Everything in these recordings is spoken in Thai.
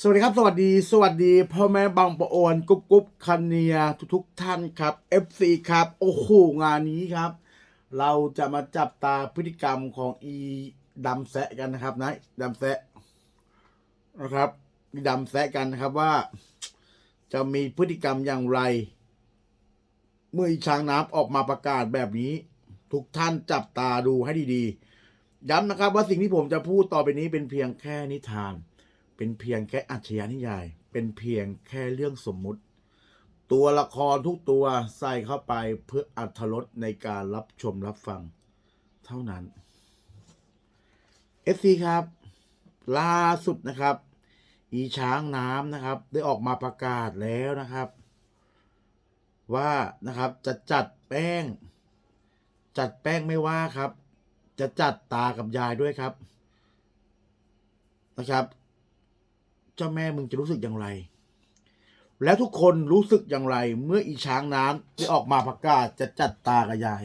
สวัสดีครับ สวัสดี สวัสดีพ่อแม่บางประโอนกุ๊บกุ๊บคันเนียทุกทุกท่านครับ FC ครับ โอ้โห งานนี้ครับ เราจะมาจับตาพฤติกรรมของอีดำแซะกันนะครับนะดำแซะนะครับอีดำแซะกันนะครับว่า จะมีพฤติกรรมอย่างไร เมื่ออีช้างน้ำออกมาประกาศแบบนี้ ทุกท่านจับตาดูให้ดีๆ ย้ำนะครับว่าสิ่งที่ผมจะพูดต่อไปนี้เป็นเพียงแค่นิทาน เป็นเพียงแค่อัจฉริยนิยาย เป็นเพียงแค่เรื่องสมมุติ ตัวละครทุกตัวใส่เข้าไปเพื่ออัธรสในการรับชมรับฟัง เท่านั้น FC ครับ ล่าสุดนะครับ อีช้างน้ำนะครับ ได้ออกมาประกาศแล้วนะครับ ว่านะครับจะจัดแป้ง จัดแป้งไม่ว่าครับ จะจัดตากับยายด้วยครับนะครับ เจ้าแม่มึงจะรู้สึกอย่างไร แล้วทุกคนรู้สึกอย่างไร เมื่ออีช้างน้ำได้ออกมาประกาศจะจัดตากับยาย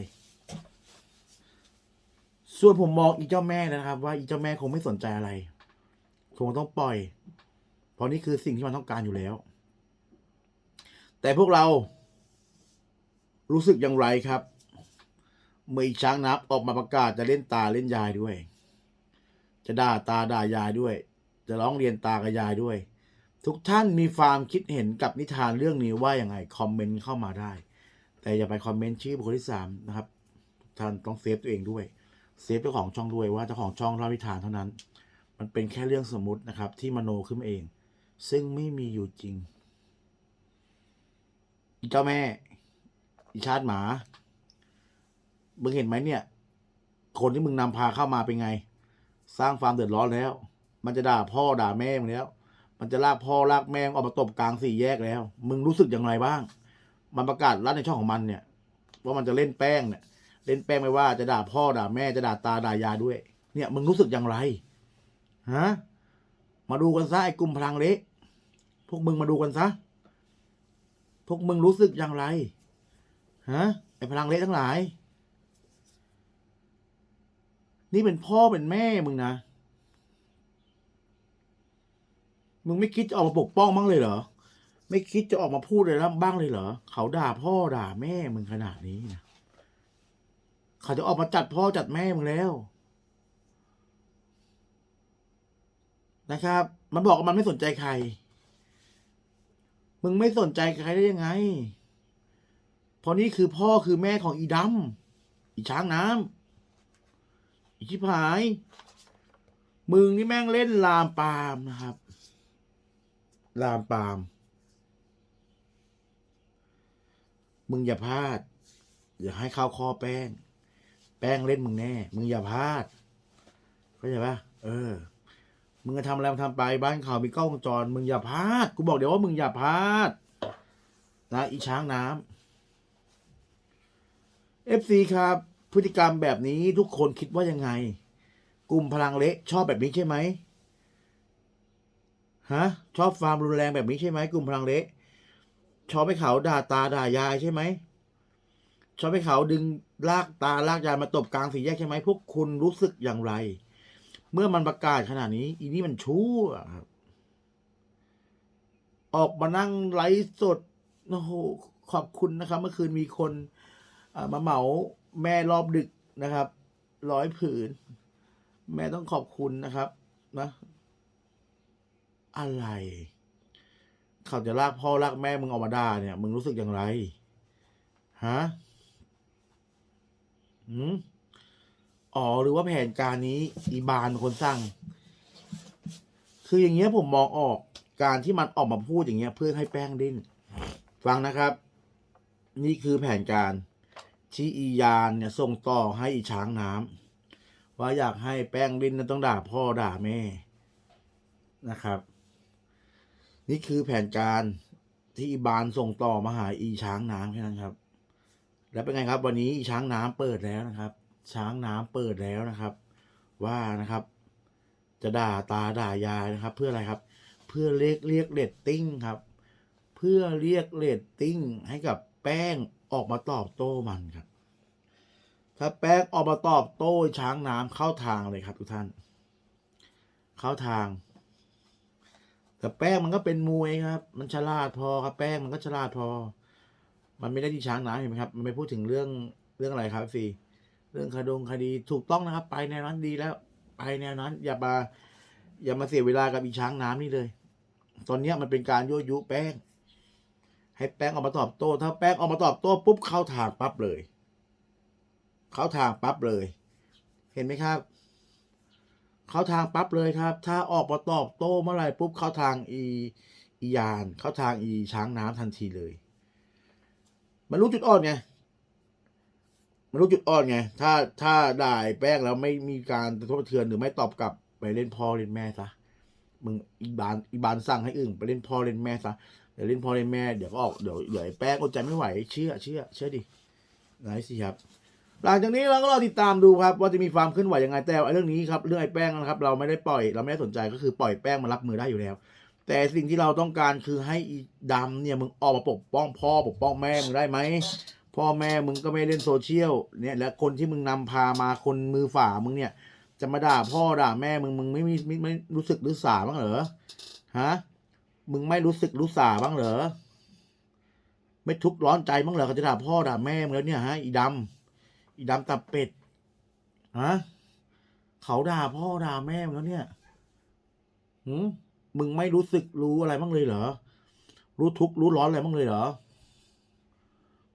ส่วนผมมองอีเจ้าแม่นะครับ ว่าอีเจ้าแม่คงไม่สนใจอะไรคงต้องปล่อย เพราะนี่คือสิ่งที่มันต้องการอยู่แล้ว แต่พวกเรา รู้สึกอย่างไรครับ เมื่ออีช้างน้ำออกมาประกาศจะเล่นตาเล่นยายด้วย จะด่าตาด่ายายด้วย จะร้องเรียนตากับยายด้วย ทุกท่านมีความคิดเห็นกับนิทานเรื่องนี้ว่าอย่างไงคอมเมนต์เข้ามาได้ แต่อย่าไปคอมเมนต์ชื่อบุคคลที่สามนะครับทุกท่านต้องเซฟตัวเองด้วยเซฟเจ้าของช่องด้วยว่าเจ้าของช่องเล่านิทานเท่านั้น มันเป็นแค่เรื่องสมมตินะครับ ที่มโนขึ้นมาเอง ซึ่งไม่มีอยู่จริงเจ้าแม่อีชาติหมา มึงเห็นไหมเนี่ย คนที่มึงนำพาเข้ามาเป็นไง สร้างความเดือดร้อนแล้ว มันจะด่าพ่อด่าแม่มึงแล้ว มันจะลากพ่อลากแม่ออกมาตบกลางสี่แยกแล้ว มึงรู้สึกอย่างไรบ้าง มันประกาศรัดในช่องของมันเนี่ย ว่ามันจะเล่นแป้งเนี่ย เล่นแป้งไม่ว่าจะด่าพ่อด่าแม่จะด่าตาด่ายาด้วย เนี่ย มึงรู้สึกอย่างไรฮะมาดูกันซะไอ้กลุ่มพลังเละพวกมึงมาดูกันซะพวกมึงรู้สึกอย่างไรฮะไอ้พลังเละทั้งหลาย นี่เป็นพ่อเป็นแม่มึงนะ มึงไม่คิดจะออกมาปกป้องบ้างเลยเหรอ ไม่คิดจะออกมาพูดเลยแล้วบ้างเลยเหรอ เขาด่าพ่อด่าแม่มึงขนาดนี้นะเขาจะออกมาจัดพ่อจัดแม่มึงแล้ว นะครับ มันบอกว่ามันไม่สนใจใคร มึงไม่สนใจใครได้ยังไง เพราะนี่คือพ่อคือแม่ของอีดำอีช้างน้ำอีชิบหาย มึงนี่แม่งเล่นลามปามนะครับ ลามปาม มึงอย่าพลาด อย่าให้เข้าคอแป้ง แป้งเล่นมึงแน่ มึงอย่าพลาดเข้าใจปะเออ มึงจะทำอะไรมึงทำไปบ้านเขามีกล้องวงจร มึงอย่าพลาด กูบอกเดี๋ยวว่ามึงอย่าพลาด นะอีช้างน้ำ FC ครับ พฤติกรรมแบบนี้ทุกคนคิดว่ายังไง กลุ่มพลังเละชอบแบบนี้ใช่ไหม ฮะชอบความรุนแรงแบบนี้ใช่ไหมกลุ่มพลังเละชอบให้เขาด่าตาด่ายายใช่ไหมชอบให้เขาดึงลากตาลากยายมาตบกลางสี่แยกใช่ไหมพวกคุณรู้สึกอย่างไร เมื่อมันประกาศขนาดนี้ อีนี่มันชั่วครับออกมานั่งไลฟ์สดโอ้โหขอบคุณนะครับ เมื่อคืนมีคนมาเหมาแม่รอบดึกนะครับ ร้อยผืน แม่ต้องขอบคุณนะครับ นะ อะไร เขาจะลากพ่อลากแม่มึงออกมาด่าเนี่ย มึงรู้สึกอย่างไรฮะหืมอ๋อหรือว่าแผนการนี้ อีบานเป็นคนสร้าง คืออย่างเงี้ยผมมองออกการที่มันออกมาพูดอย่างเงี้ย เพื่อให้แป้งดิ้น ฟังนะครับ นี่คือแผนการที่อียานเนี่ยส่งต่อให้อีช้างน้ำว่าอยากให้แป้งดิ้นนั้นต้องด่าพ่อด่าแม่นะครับ นี่คือแผนการที่บานส่งต่อมาหาอีช้างน้ำแค่นั้นครับ แล้วเป็นไงครับ วันนี้อีช้างน้ำเปิดแล้วนะครับ ช้างน้ำเปิดแล้วนะครับ ว่านะครับ จะด่าตาด่ายายนะครับ เพื่ออะไรครับ เพื่อเรียกเรียกเรตติ้งครับ เพื่อเรียกเรตติ้งให้กับแป้งออกมาตอบโต้มันครับ ถ้าแป้งออกมาตอบโต้ช้างน้ำเข้าทางเลยครับทุกท่าน เข้าทาง แต่แป้งมันก็เป็นมวยครับ มันฉลาดพอครับ แป้งมันก็ฉลาดพอ มันไม่ได้ที่ช้างน้ำเห็นไหมครับ มันไม่พูดถึงเรื่องเรื่องอะไรครับฟีเรื่องคดงคดีถูกต้องนะครับ ไปแนวนั้นดีแล้ว ไปแนวนั้น อย่ามาอย่ามาเสียเวลากับอีช้างน้ำนี่เลย ตอนเนี้มันเป็นการยั่วยุแป้ง ให้แป้งออกมาตอบโต้ ถ้าแป้งออกมาตอบโต้ปุ๊บเข้าทางปั๊บเลย เข้าทางปั๊บเลย เห็นไหมครับ เข้าทางปั๊บเลยครับ ถ้าออกมาตอบโต้เมื่อไหร่ปุ๊บเข้าทางอีอียาน เข้าทางอีช้างน้ำทันทีเลย มันรู้จุดอ่อนไงมันรู้จุดอ่อนไง ถ้าถ้าด่ายแป้งแล้วไม่มีการกระทบกระเทือนหรือไม่ตอบกลับไปเล่นพ่อเล่นแม่ซะมึงอีบานอีบานสั่งให้อึ่งไปเล่นพ่อเล่นแม่ซะเดี๋ยวเล่นพ่อเล่นแม่เดี๋ยวก็ออกเดี๋ยวเดี๋ยวไอ้แป้งอดใจไม่ไหวเชื่อเชื่อเชื่อดิไหนสิครับ หลังจากนี้เราก็รอติดตามดูครับว่าจะมีความเคลื่อนไหวยังไงแต่ไอ้เรื่องนี้ครับเรื่องไอ้แป้งนะครับเราไม่ได้ปล่อยเราไม่ได้สนใจก็คือปล่อยแป้งมารับมือได้อยู่แล้ว แต่สิ่งที่เราต้องการคือให้อีดำเนี่ยมึงออกมาปกป้องพ่อปกป้องแม่มึงได้ไหมพ่อแม่มึงก็ไม่เล่นโซเชียลเนี่ยและคนที่มึงนำพามาคนมือฝ่ามึงเนี่ย จะมาด่าพ่อด่าแม่มึงมึงไม่มีไม่ไม่รู้สึกรู้สาบ้างเหรอฮะมึงไม่รู้สึกรู้สาบ้างเหรอไม่ทุกข์ร้อนใจบ้างเหรอเขาจะด่าพ่อด่าแม่มึงแล้วเนี่ยฮะอีดำ อีดำตับเป็ดฮะเขาด่าพ่อด่าแม่มึงแล้วเนี่ยหืมมึงไม่รู้สึกรู้อะไรบ้างเลยเหรอ รู้ทุกข์รู้ร้อนอะไรบ้างเลยเหรอ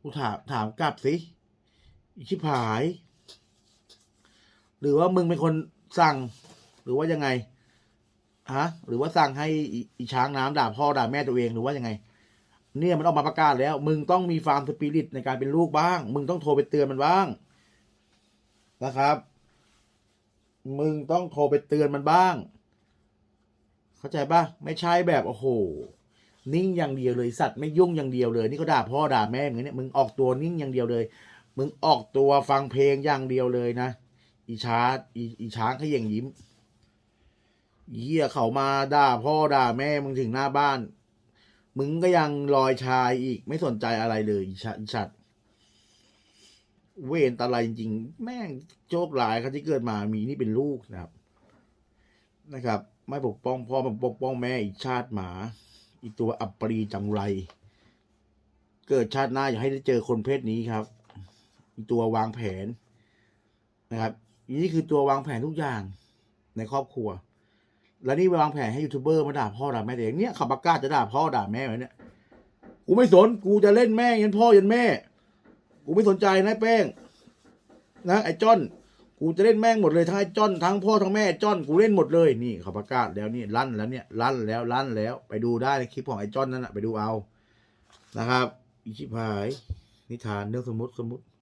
กูถามถามกลับสิชิบหาย หรือว่ามึงเป็นคนสั่ง หรือว่ายังไง ฮะ หรือว่าสั่งให้อีช้างน้ำด่าพ่อด่าแม่ตัวเองหรือว่ายังไง เนี่ยมันออกมาประกาศแล้ว มึงต้องมีฟาร์มสปิริตในการเป็นลูกบ้าง มึงต้องโทรไปเตือนมันบ้าง นะครับ มึงต้องโทรไปเตือนมันบ้าง เข้าใจปะไม่ใช่แบบโอ้โห นิ่งอย่างเดียวเลยสัตว์ไม่ยุ่งอย่างเดียวเลย นี่ก็ด่าพ่อด่าแม่มึงเนี่ยมึงออกตัวนิ่งอย่างเดียวเลย มึงออกตัวฟังเพลงอย่างเดียวเลยนะอีชาร์ตอีอีช้างขย่งยิ้มเหี้ยเขามาด่าพ่อด่าแม่มึงถึงหน้าบ้าน มึงก็ยังลอยชายอีกไม่สนใจอะไรเลยอีชาอีชัด เวนตะไรจริงๆ แม่งโชคหลายครับที่เกิดมามีนี่เป็นลูกนะครับ นะครับ ไม่ปกป้องพ่อไม่ปกป้องแม่อีกชาติหมา อีตัวอับปรีจังไร เกิดชาติหน้าอยากให้ได้เจอคนเพศนี้ครับ อีตัววางแผนนะครับนี่คือตัววางแผนทุกอย่างในครอบครัว แล้วนี่วางแผนให้ยูทูบเบอร์มาด่าพ่อด่าแม่ตัวเองเนี่ยขับประกาศจะด่าพ่อด่าแม่ไว้เนี่ย กูไม่สน กูจะเล่นแม่ยันพ่อยันแม่ กูไม่สนใจนะแป้ง นะไอ้จ้อน กูจะเล่นแม่งหมดเลยทั้งไอ้จ้อนทั้งพ่อทั้งแม่จ้อนกูเล่นหมดเลยนี่เขาประกาศแล้วนี่ลั่นแล้วเนี่ยลั่นแล้วลั่นแล้ว ไปดูได้ในคลิปของไอ้จ้อนนั่นแหะไปดูเอานะครับ อีชิพาย นิทานเรื่องสมมติสมมติ